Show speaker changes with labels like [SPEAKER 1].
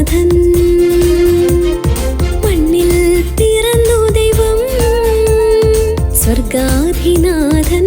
[SPEAKER 1] സ്വർഗാധിനാഥൻ മണ്ണിൽ പിറന്നു ദൈവം സ്വർഗാധിനാഥൻ.